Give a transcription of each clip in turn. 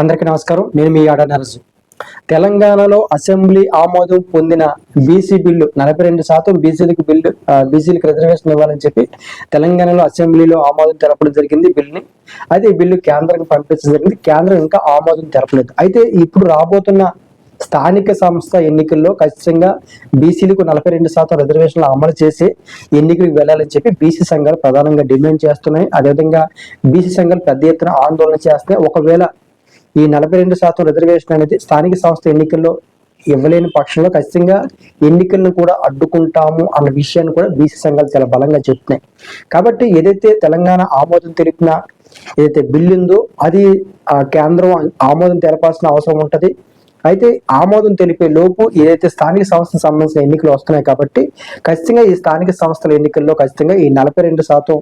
అందరికీ నమస్కారం. నేను మీ ఆడ నరసు తెలంగాణలో అసెంబ్లీ ఆమోదం పొందిన బీసీ బిల్లు నలభై రెండు శాతం బీసీలకు బిల్లు బీసీలకు రిజర్వేషన్ ఇవ్వాలని చెప్పి తెలంగాణలో అసెంబ్లీలో ఆమోదం తెలపడం జరిగింది బిల్లుని. అయితే ఈ బిల్లు కేంద్రం పంపించడం జరిగింది. కేంద్రం ఇంకా ఆమోదం తెలపలేదు. అయితే ఇప్పుడు రాబోతున్న స్థానిక సంస్థ ఎన్నికల్లో ఖచ్చితంగా బీసీలకు నలభై రెండు శాతం రిజర్వేషన్లు అమలు చేసి ఎన్నికలకు వెళ్ళాలని చెప్పి బీసీ సంఘాలు ప్రధానంగా డిమాండ్ చేస్తున్నాయి. అదేవిధంగా బీసీ సంఘాలు పెద్ద ఎత్తున ఆందోళన చేస్తున్నాయి. ఒకవేళ ఈ నలభై రెండు శాతం రిజర్వేషన్ అనేది స్థానిక సంస్థ ఎన్నికల్లో ఇవ్వలేని పక్షంలో ఖచ్చితంగా ఎన్నికలను కూడా అడ్డుకుంటాము అన్న విషయాన్ని కూడా బీసీ సంఘాలు చాలా బలంగా చెప్తున్నాయి. కాబట్టి ఏదైతే తెలంగాణ ఆమోదం తెలిపిన ఏదైతే బిల్లు ఉందో అది ఆ కేంద్రం ఆమోదం తెలపాల్సిన అవసరం ఉంటుంది. అయితే ఆమోదం తెలిపే లోపు ఏదైతే స్థానిక సంస్థకు సంబంధించిన ఎన్నికలు వస్తున్నాయి కాబట్టి ఖచ్చితంగా ఈ స్థానిక సంస్థల ఎన్నికల్లో ఖచ్చితంగా ఈ నలభై రెండు శాతం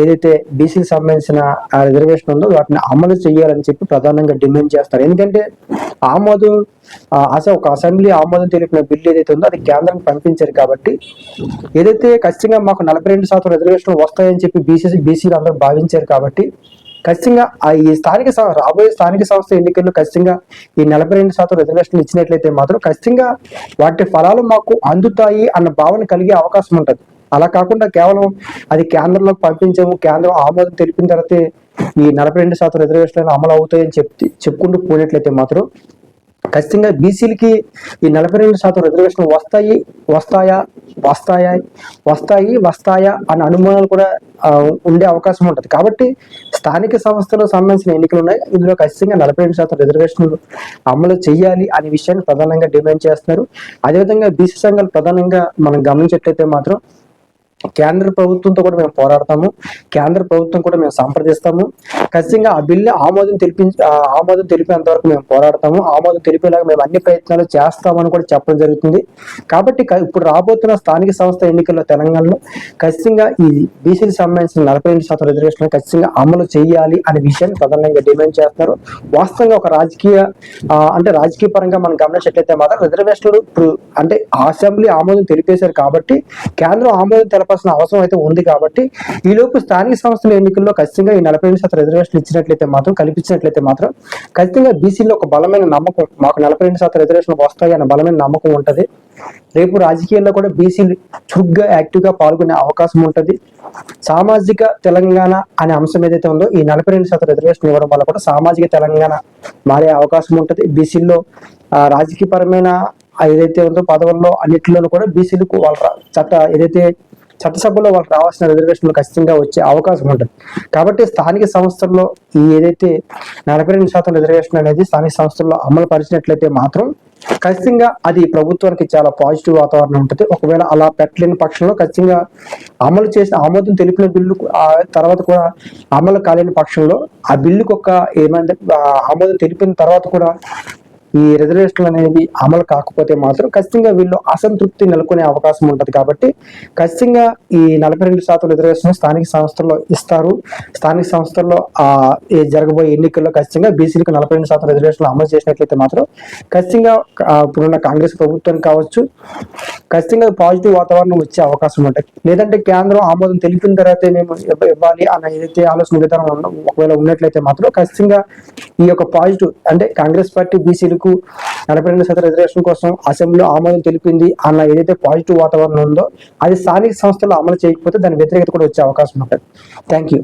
ఏదైతే బీసీకి సంబంధించిన రిజర్వేషన్ ఉందో వాటిని అమలు చేయాలని చెప్పి ప్రధానంగా డిమాండ్ చేస్తారు. ఎందుకంటే ఆమోదం అసలు ఒక అసెంబ్లీ ఆమోదం తెలిపిన బిల్లు ఏదైతే ఉందో అది కేంద్రానికి పంపించారు కాబట్టి ఏదైతే ఖచ్చితంగా మాకు నలభై రెండు శాతం రిజర్వేషన్లు వస్తాయని చెప్పి బీసీ బీసీలు అందరూ భావించారు కాబట్టి ఖచ్చితంగా ఈ స్థానిక సం- రాబోయే స్థానిక సంస్థ ఎన్నికల్లో ఖచ్చితంగా ఈ నలభై రెండు శాతం రిజర్వేషన్లు ఇచ్చినట్లయితే మాత్రం ఖచ్చితంగా వాటి ఫలాలు మాకు అందుతాయి అన్న భావన కలిగే అవకాశం ఉంటుంది. అలా కాకుండా కేవలం అది కేంద్రంలోకి పంపించాము కేంద్రం ఆమోదం తెలిపిన తర్వాతే ఈ నలభై రెండు శాతం రిజర్వేషన్లు అమలు అవుతాయని చెప్తే చెప్పుకుంటూ పోయినట్లయితే మాత్రం ఖచ్చితంగా బీసీలకి ఈ నలభై రెండు శాతం రిజర్వేషన్ వస్తాయి వస్తాయా వస్తాయా వస్తాయి వస్తాయా అనే అనుమానాలు కూడా ఉండే అవకాశం ఉంటుంది. కాబట్టి స్థానిక సంస్థలకు సంబంధించిన ఎన్నికలు ఉన్నాయి. ఇందులో ఖచ్చితంగా నలభై రెండు శాతం రిజర్వేషన్లు అమలు చేయాలి అనే విషయాన్ని ప్రధానంగా డిమాండ్ చేస్తున్నారు. అదేవిధంగా బీసీ సంఘాలు ప్రధానంగా మనం గమనించేట్లయితే మాత్రం కేంద్ర ప్రభుత్వంతో కూడా మేము పోరాడతాము. కేంద్ర ప్రభుత్వం కూడా మేము సంప్రదిస్తాము. ఖచ్చితంగా ఆ బిల్లు ఆమోదం తెలిపి ఆమోదం తెలిపేంత వరకు మేము పోరాడతాము. ఆమోదం తెలిపేలాగా మేము అన్ని ప్రయత్నాలు చేస్తామని కూడా చెప్పడం జరుగుతుంది. కాబట్టి ఇప్పుడు రాబోతున్న స్థానిక సంస్థ ఎన్నికల్లో తెలంగాణలో ఖచ్చితంగా ఈ బీసీకి సంబంధించిన నలభై ఎనిమిది శాతం రిజర్వేషన్ ఖచ్చితంగా అమలు చేయాలి అనే విషయాన్ని ప్రధానంగా డిమాండ్ చేస్తున్నారు. వాస్తవంగా ఒక రాజకీయ అంటే రాజకీయ పరంగా మనం గమనించినట్లయితే మాత్రం రిజర్వేషన్లు ఇప్పుడు అంటే అసెంబ్లీ ఆమోదం తెలిపేశారు కాబట్టి కేంద్రం ఆమోదం తెలపాల్సిన అవసరం అయితే ఉంది కాబట్టి ఈ లోపు స్థానిక సంస్థల ఎన్నికల్లో ఖచ్చితంగా ఈ నలభై ఎనిమిది శాతం రిజర్వేషన్ ఇచ్చినట్లయితే మాత్రం కల్పించినట్లయితే మాత్రం ఖచ్చితంగా బీసీలో ఒక బలమైన నమ్మకం మాకు నలభై రెండు శాతం రిజర్వేషన్ వస్తాయి అన్న బలమైన నమ్మకం ఉంటుంది. రేపు రాజకీయాల్లో కూడా బీసీలు చురుగ్గా యాక్టివ్గా పాల్గొనే అవకాశం ఉంటది. సామాజిక తెలంగాణ అనే అంశం ఏదైతే ఉందో ఈ నలభై రెండు శాతం రిజర్వేషన్ ఇవ్వడం వల్ల కూడా సామాజిక తెలంగాణ మారే అవకాశం ఉంటుంది. బీసీల్లో రాజకీయపరమైన ఏదైతే ఉందో పదవుల్లో అన్నిటిలోనూ కూడా బీసీలకు వాళ్ళ చట్ట ఏదైతే చట్టసభలో వాళ్ళకి రావాల్సిన రిజర్వేషన్లు ఖచ్చితంగా వచ్చే అవకాశం ఉంటుంది. కాబట్టి స్థానిక సంస్థల్లో ఈ ఏదైతే నలభై రెండు శాతం రిజర్వేషన్ అనేది స్థానిక సంస్థల్లో అమలు పరిచినట్లయితే మాత్రం ఖచ్చితంగా అది ప్రభుత్వానికి చాలా పాజిటివ్ వాతావరణం ఉంటుంది. ఒకవేళ అలా పెట్టలేని పక్షంలో ఖచ్చితంగా అమలు చేసిన ఆమోదం తెలిపిన బిల్లు తర్వాత కూడా అమలు కాలేని పక్షంలో ఆ బిల్లుకు ఒక ఏమైంది ఆమోదం తెలిపిన తర్వాత కూడా ఈ రిజర్వేషన్లు అనేవి అమలు కాకపోతే మాత్రం ఖచ్చితంగా వీళ్ళు అసంతృప్తి నెలకొనే అవకాశం ఉంటుంది కాబట్టి ఖచ్చితంగా ఈ నలభై రెండు శాతం రిజర్వేషన్ స్థానిక సంస్థల్లో ఇస్తారు. స్థానిక సంస్థల్లో ఆ జరగబోయే ఎన్నికల్లో ఖచ్చితంగా బీసీలకు నలభై రెండు శాతం రిజర్వేషన్లు అమలు చేసినట్లయితే మాత్రం ఖచ్చితంగా ఇప్పుడున్న కాంగ్రెస్ ప్రభుత్వానికి కావచ్చు ఖచ్చితంగా పాజిటివ్ వాతావరణం వచ్చే అవకాశం ఉంటుంది. లేదంటే కేంద్రం ఆమోదం తెలిపిన తర్వాతే మేము ఇవ్వాలి అన్న ఏదైతే ఆలోచన విధానం ఒకవేళ ఉన్నట్లయితే మాత్రం ఖచ్చితంగా ఈ యొక్క పాజిటివ్ అంటే కాంగ్రెస్ పార్టీ బీసీలకు నలభై రెండు శాతం రిజర్వేషన్ కోసం అసెంబ్లీలో ఆమోదం తెలిపింది అన్న ఏదైతే పాజిటివ్ వాతావరణం ఉందో అది స్థానిక సంస్థలు అమలు చేయకపోతే దాని వ్యతిరేకత కూడా వచ్చే అవకాశం ఉంటుంది. Thank you